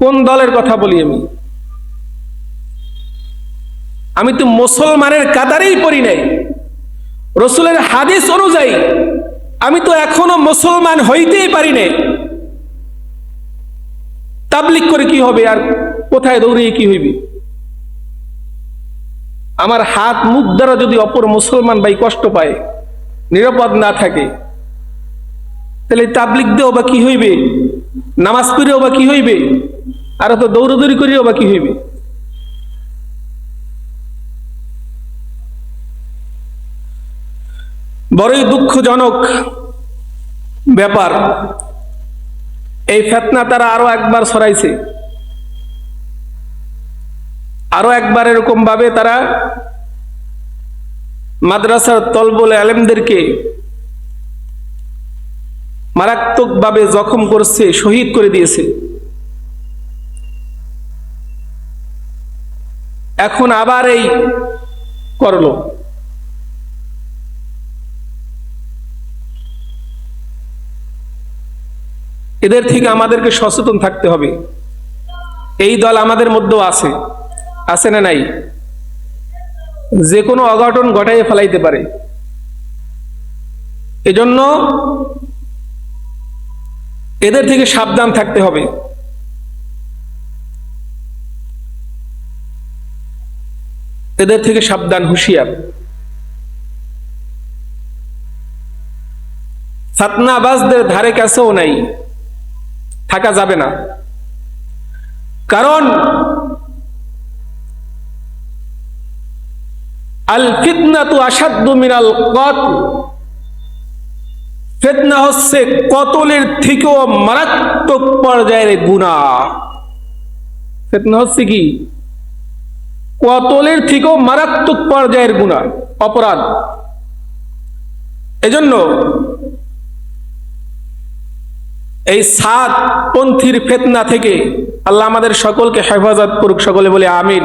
কোন দলের কথা বলি আমি? আমি তো মুসলমানের কাতারেই পড়ি নাই। রসুলের হাদিস অনুযায়ী আমি তো এখনও মুসলমান হইতেই পারি নাই। তাবলিক করে কি হবে আর কোথায় দৌড়িয়ে কি হইবে? আমার হাত মুখ দ্বারা যদি অপর মুসলমান ভাই কষ্ট পায়, নিরাপদ না থাকে, তাহলে তাবলিক দেও বা কি হইবে? নামাজ পড়েও বা কি হইবে? আর তো দৌড়দৌড়ি করিও বা কি হইবে? বড়ই দুঃখজনক ব্যাপার। এই ফেতনা তারা আরও একবার ছড়াইছে। আরও একবার এরকম ভাবে তারা মাদ্রাসার তলবলে আলেমদেরকে মারাত্মকভাবে জখম করছে, শহীদ করে দিয়েছে। এখন আবার এই করল। এদের থেকে আমাদেরকে সচেতন থাকতে হবে। এই দল আমাদের মধ্যেও আছে। আছে না নাই? যে কোনো অঘটন ঘটাইয়ে ফেলাইতে পারে। এজন্য এদের থেকে সাবধান থাকতে হবে। এদের থেকে সাবধান, হুঁশিয়ার। ফাতনাবাজদের ধারে কাছেও নাই, থাকা যাবে না। কারণ আল ফিতনা তো আসাদ্দু মিনাল কত ফেতনা হচ্ছে কতলের থেকেও মারাত্মক পর্যায়ের গুণা ফেতনা হচ্ছে কি? কতলের থেকেও মারাত্মক পর্যায়ের গুণা, অপরাধ। এজন্য এই সাত পন্থীর ফেতনা থেকে আল্লাহ আমাদের সকলকে হেফাজত করুক, সকলে বলে আমিন।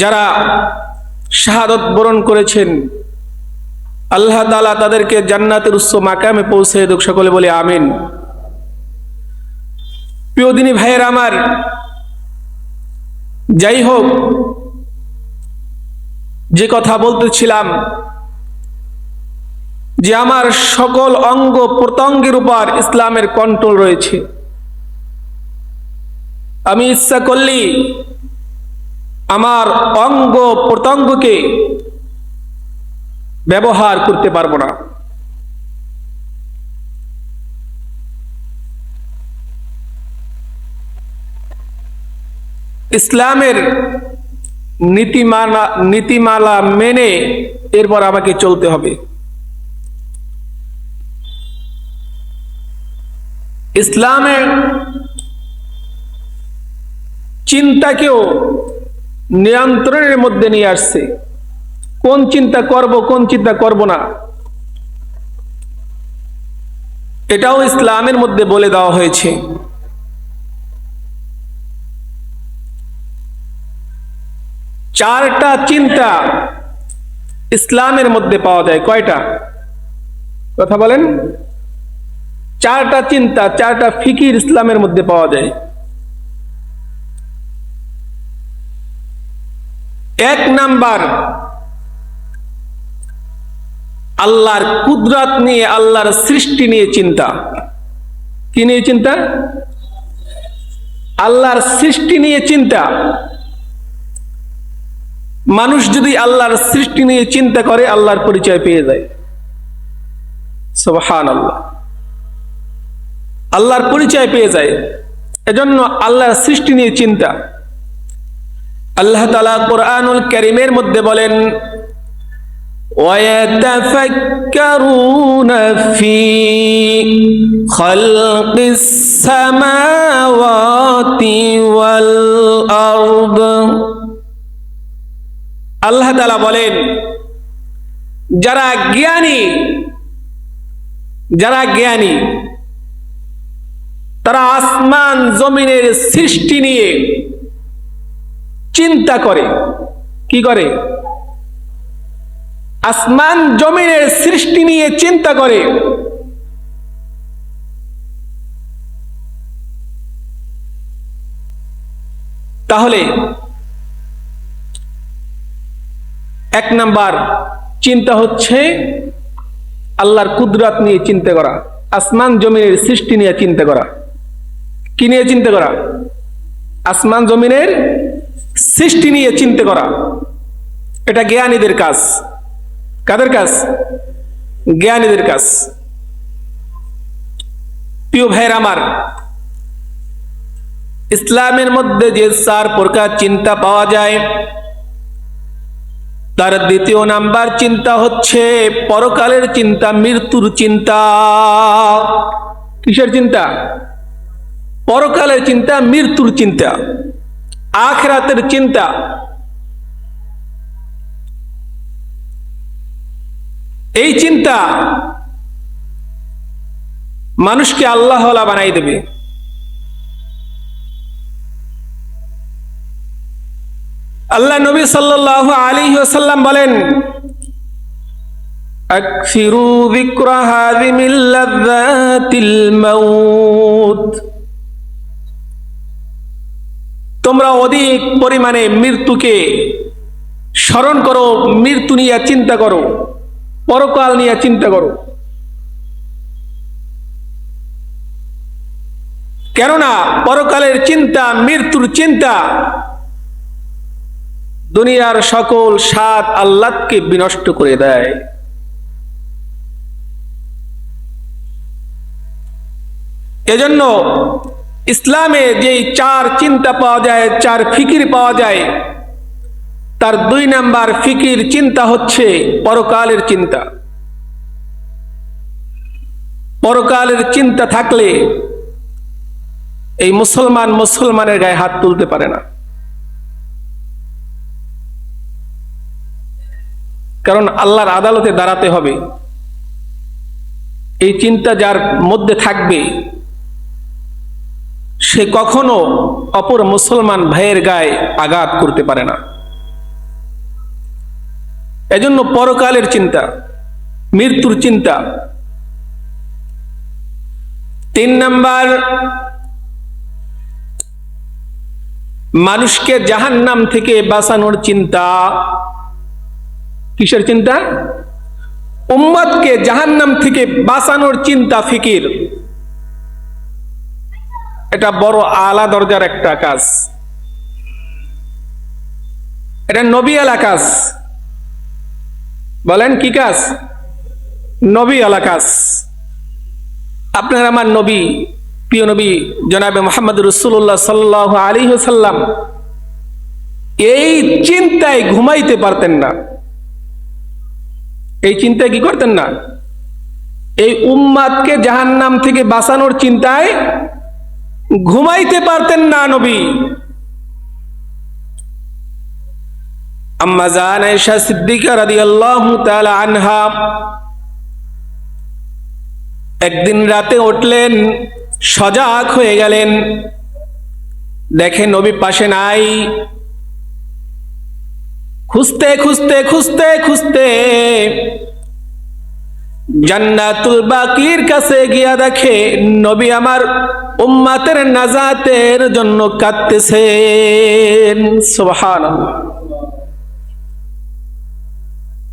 যারা শাহাদত বরণ করেছেন, আল্লাহ তালা তাদেরকে জান্নাতের উচ্চ মাকামে পৌঁছে দেখ সকলে বলে আমিন। প্রিয় দিনী ভাইয়ের আমার যাই হোক যে কথা বলতেছিলাম, যে আমার সকল অঙ্গ প্রত্যঙ্গের উপর ইসলামের কন্ট্রোল রয়েছে। আমি ইচ্ছা করলি আমার অঙ্গ প্রত্যঙ্গকে ব্যবহার করতে পারব না। ইসলামের নীতিমালা নীতিমালা মেনে এরপর আমাকে চলতে হবে। ইসলামের চিন্তাকেও নিয়ন্ত্রণের মধ্যে নিয়ে আসছে। কোন চিন্তা করব, কোন চিন্তা করব না। এটাও ইসলামের মধ্যে বলে দেওয়া হয়েছে। চারটা চিন্তা ইসলামের মধ্যে পাওয়া যায়। কয়টা? কথা বলেন। চারটা চিন্তা, চারটা ফিকির ইসলামের মধ্যে পাওয়া যায়। এক নাম্বার, আল্লাহর কুদরাত নিয়ে, আল্লাহর সৃষ্টি নিয়ে চিন্তা। কি নিয়ে চিন্তা? আল্লাহর সৃষ্টি নিয়ে চিন্তা। মানুষ যদি আল্লাহর সৃষ্টি নিয়ে চিন্তা করে আল্লাহর পরিচয় পেয়ে যায় সোহান আল্লাহ আল্লাহর পরিচয় পেয়ে যায় এজন্য আল্লাহর সৃষ্টি নিয়ে চিন্তা আল্লাহ তালা কোরআনুল করিমের মধ্যে বলেন ويتفكرون في خلق السماوات والأرض আল্লাহ তালা বলেন, যারা জ্ঞানী যারা জ্ঞানী, তারা আসমান জমিনের সৃষ্টি নিয়ে চিন্তা করে। কি করে? আসমান জমিনের সৃষ্টি নিয়ে চিন্তা করে। তাহলে এক নাম্বার, চিন্তা হচ্ছে আল্লাহর কুদরাত নিয়ে চিন্তা করা, আসমান জমিনের সৃষ্টি নিয়ে চিন্তা করা। কি নিয়ে চিন্তা করা? আসমান জমিনের সৃষ্টি নিয়ে চিন্তা করা। এটা জ্ঞানীদের কাজ। কাদের কাজ? জ্ঞানীদের কাজ। প্রিয় ভাইয়ের আমার, ইসলামের মধ্যে যে চার প্রকার চিন্তা পাওয়া যায় তার দ্বিতীয় নাম্বার চিন্তা হচ্ছে পরকালের চিন্তা, মৃত্যুর চিন্তা। কিসের চিন্তা? পরকালের চিন্তা, মৃত্যুর চিন্তা। আখরাতের চিন্তা। এই চিন্তা মানুষকে আল্লাহ বানাই দেবে। আল্লাহ নবী সাল্লাহ আলী ওসাল্লাম বলেন أكثروا ذكر هذه اللذات الموت তোমরা অধিক পরিমাণে মৃত্যুকে স্মরণ করো মৃত্যু নিয়ে চিন্তা করো পরকাল নিয়ে চিন্তা করো কেননা পরকালের চিন্তা মৃত্যুর চিন্তা দুনিয়ার সকল স্বাদ আল্লাহকে বিনষ্ট করে দেয়। এজন্য ইসলামে যে চার চিন্তা পাওয়া যায়, চার ফিকির পাওয়া যায়, তার দুই নাম্বার ফিকির চিন্তা হচ্ছে পরকালের চিন্তা। পরকালের চিন্তা থাকলে এই মুসলমান মুসলমানের গায়ে হাত তুলতে পারে না। কারণ আল্লাহর আদালতে দাঁড়াতে হবে। এই চিন্তা যার মধ্যে থাকবে, সে কখনো অপর মুসলমান ভাইয়ের গায়ে আঘাত করতে পারে না। এজন্য পরকালের চিন্তা, মৃত্যুর চিন্তা। তিন নাম্বার, মানুষকে জাহান্নাম থেকে বাঁচানোর চিন্তা। কিসের চিন্তা? উম্মতকে জাহান্নাম থেকে বাঁচানোর চিন্তা, ফিকির। এটা বড় আলা দরজার একটা কাজ। এটা নবী আলা কাজ। বলেন কি কাজ? নবী আলা কাজ। আপনার আমার নবী, প্রিয় নবী জনাবে মোহাম্মদ রসুল্লাহ সাল্লাহ আলী সাল্লাম এই চিন্তায় ঘুমাইতে পারতেন না। এই চিন্তায় কি করতেন না? এই উম্মাদকে জাহান্নাম থেকে বাঁচানোর চিন্তায় ঘুমাইতে পারতেন না নবী। একদিন রাতে উঠলেন, সজাগ হয়ে গেলেন। দেখে নবী পাশে নাই খুঁজতে খুঁজতে খুঁজতে খুঁজতে জান্নাতুল বাকির কাছে গিয়া দেখে নবী আমার উম্মাতের নাজাতের জন্য কাঁদতেছেন। সুবহান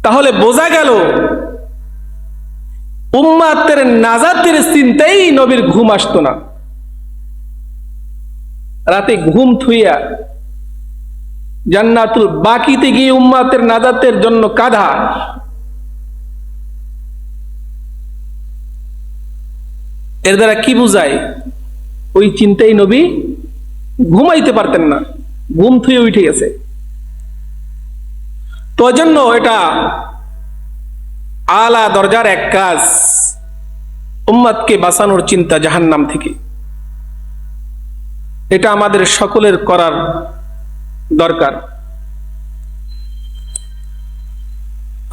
তাহলে বোঝা গেল, উম্মাতের নাজাতের চিন্তাই নবীর ঘুম আসতো না। রাতে ঘুম থুইয়া জান্নাতুল বাকিতে গিয়ে উম্মাতের নাজাতের জন্য কাঁধা এর দ্বারা কি বুঝায়? ওই চিন্তাই নবী ঘুমাইতে পারতেন না। ঘুম থুয়ে উঠে গেছে। তো জন্য এটা আলা দরজার এক কাজ। উম্মাদকে বাঁচানোর চিন্তা জাহান্নাম থেকে। এটা আমাদের সকলের করার দরকার।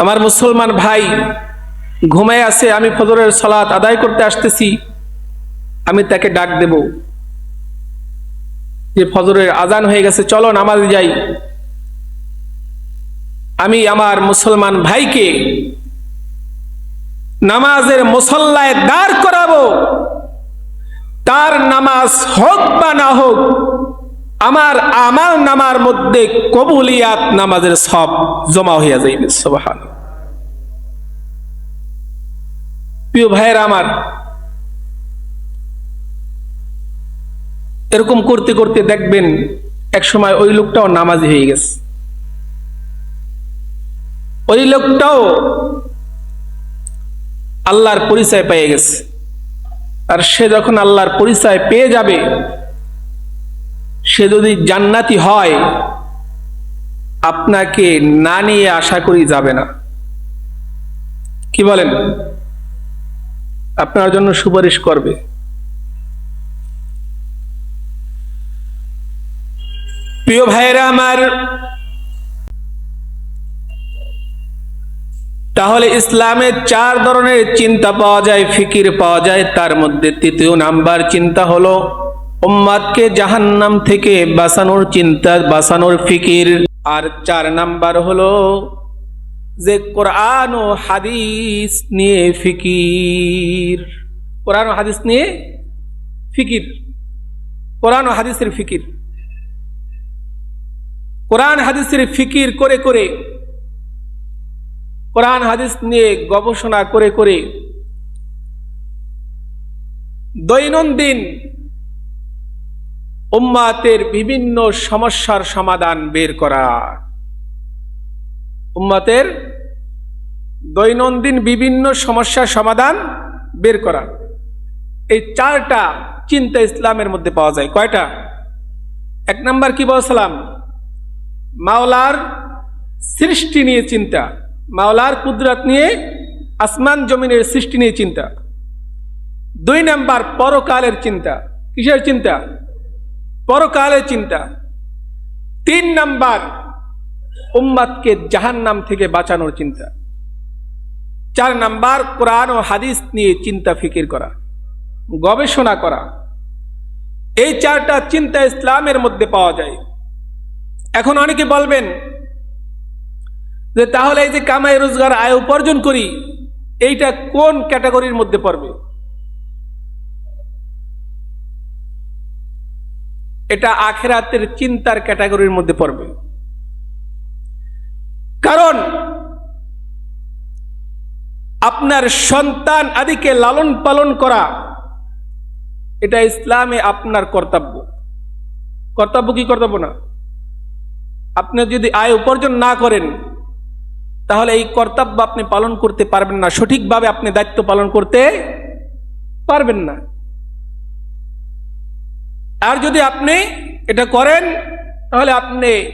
আমার মুসলমান ভাই ঘুমায় আছে, আমি ফজরের সালাত আদায় করতে আসতেছি, আমি তাকে ডাক দেব যে ফজরের আজান হয়ে গেছে, চলো নামাজ যাই। আমি আমার মুসলমান ভাইকে নামাজের মুসল্লায় দাঁড় করাবো, তার নামাজ হোক বা না হোক আমার আমার নামার মধ্যে কবুলিয়াত নামাজের সব জমা হইয়া যাইবে সুবহান প্রিয় ভাইয়ের আমার, এরকম করতে করতে দেখবেন এক সময় ওই লোকটাও নামাজি হয়ে গেছে। ওই লোকটাও আল্লাহর পরিচয় পেয়ে গেছে। আর সে যখন আল্লাহর পরিচয় পেয়ে যাবে সে যদি জান্নাতি হয়, আপনাকে না নিয়ে আশা করি যাবে না। কি বলেন? আপনার জন্য সুপারিশ করবে। প্রিয় ভাইয়েরা আমার, তাহলে ইসলামের চার ধরনের চিন্তা পাওয়া যায়, ফিকির পাওয়া যায়, তার মধ্যে তৃতীয় নাম্বার চিন্তা হলো উম্মাদকে জাহান্নাম থেকে বাঁচানোর চিন্তা, বাঁচানোর ফিকির। আর চার নাম্বার হলো যে কোরআন ও হাদিস নিয়ে ফিকির। কোরআন ও হাদিস নিয়ে ফিকির। কোরআন ও হাদিসের ফিকির। কোরআন হাদিসের ফিকির করে করে, কোরআন হাদিস নিয়ে গবেষণা করে করে, দৈনন্দিন উম্মাতের বিভিন্ন সমস্যার সমাধান বের করা। উম্মাতের দৈনন্দিন বিভিন্ন সমস্যার সমাধান বের করা। এই চারটা চিন্তা ইসলামের মধ্যে পাওয়া যায়। কয়টা? এক নাম্বার কি বলছিলাম মাওলার সৃষ্টি নিয়ে চিন্তা। মাওলার কুদরত নিয়ে আসমান জমিনের সৃষ্টি নিয়ে চিন্তা। দুই নাম্বার পরকালের চিন্তা। কিসের চিন্তা? পরকালের চিন্তা। তিন নাম্বার, উম্মাদকে জাহান নাম থেকে বাঁচানোর চিন্তা। চার নাম্বার, কোরআন ও হাদিস নিয়ে চিন্তা ফিকির করা, গবেষণা করা। এই চারটা চিন্তা ইসলামের মধ্যে পাওয়া যায়। এখন অনেকে বলবেন যে তাহলে এই যে কামাই রোজগার আয় উপার্জন করি, এইটা কোন ক্যাটাগরির মধ্যে পড়বে? এটা আখেরাতের চিন্তার ক্যাটাগরির মধ্যে পড়বে। কারণ আপনার সন্তান আদিকে লালন পালন করা, এটা ইসলামে আপনার কর্তব্য। কর্তব্য কি কর্তব্য না? আপনি যদি আয় উপার্জন না করেন, তাহলে এই কর্তব্য আপনি পালন করতে পারবেন না। সঠিকভাবে আপনি দায়িত্ব পালন করতে পারবেন না। আর যদি আপনি এটা করেন, তাহলে আপনি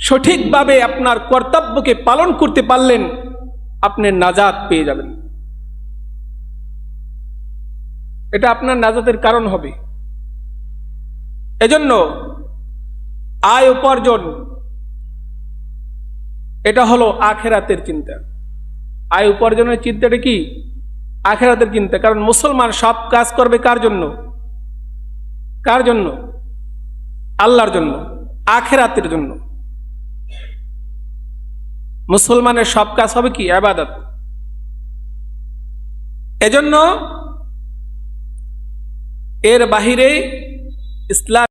সঠিকভাবে আপনার কর্তব্যকে পালন করতে পারলেন, আপনি নাজাত পেয়ে যাবেন। এটা আপনার নাজাতের কারণ হবে। এজন্য আয় উপার্জন, এটা হলো আখেরাতের চিন্তা। আয় উপার্জনের চিন্তাটা কি? আখেরাতের চিন্তা। কারণ মুসলমান সব কাজ করবে কার জন্য? কার জন্য? আল্লাহর জন্য, আখেরাতের জন্য। মুসলমানের সব কাজ হবে কি? আবাদত। এজন্য এর বাহিরে ইসলাম